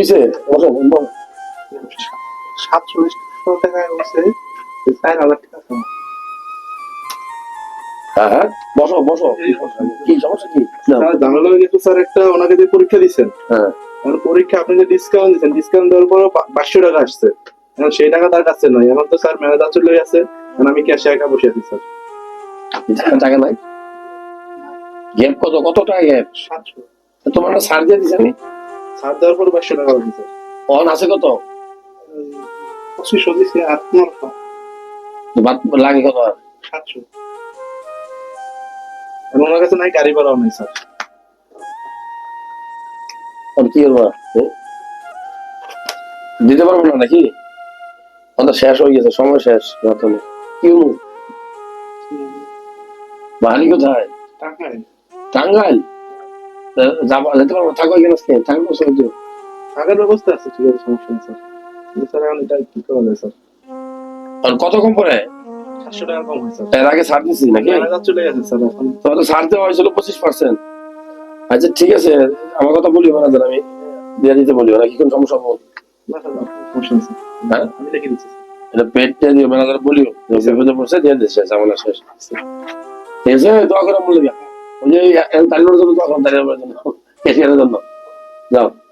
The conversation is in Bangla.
কিসে সাতচল্লিশ টাকা হয়েছে চার হাজার টাকা হ্যাঁ বসো বসো। কি সমস্যা কি? না, স্যার ঝামেলা গেছে স্যার একটা ওনাকে যে পরীক্ষা দিচ্ছেন হ্যাঁ। পরীক্ষা আপনি যে ডিসকাউন্ট দিচ্ছেন ডিসকাউন্ট দেওয়ার পর পাঁচশো টাকা আসছে। এখন সেই টাকা তার কাছে নয় এখন তো স্যার ম্যানেজার চলে গেছে। এখন আমি ক্যাশে একা বসে আছি স্যার। টাকা নাই? গ্যাপ কত? কত টাকা গ্যাপ সাতশো। তোমার সার দিয়ে দিছে আমি ছাড় দেওয়ার পর পাঁচশো টাকা অন আছে কত? পঁচিশশো দিচ্ছে আর লাগে কত আর? সাতশো। এখন ওনার কাছে নাই গাড়ি ভাড়াও নেই স্যার। কি করব দিতে পারব না নাকি? কথা শেষ হয়ে গেছে সময় শেষ বর্তমানে কি বাড়ি কোথায়? টাঙ্গাইল। তা যাব যেতে পারব থাকো এখানে আজকে থাকব সব দিও। থাকার ব্যবস্থা আছে ঠিক আছে সমস্যা নেই স্যার। স্যার এখন এটা কি করা যায় স্যার? আর কত কম পরে সাতশো টাকা কম হয় স্যার। এর আগে ছাড় দিছি নাকি? চলে গেছে স্যার এখন। তোমার তো ছাড় দেওয়া হয়েছিল পঁচিশ পার্সেন্ট আচ্ছা ঠিক আছে আমার কথা বলিও না আমি দিয়ে দিতে বলিও নাকি কোন সমস্যা হব? না হ্যাঁ? আমি লিখে দিচ্ছি এটা পেট দিয়ে দিও ম্যানেজার বলিও। বিপদে পড়ছে দিয়ে দিচ্ছে ঝামেলা শেষ ঠিক আছে দোয়া করে বলে দিয়া ওই যে তালিমের জন্য দোয়া করো তালিমের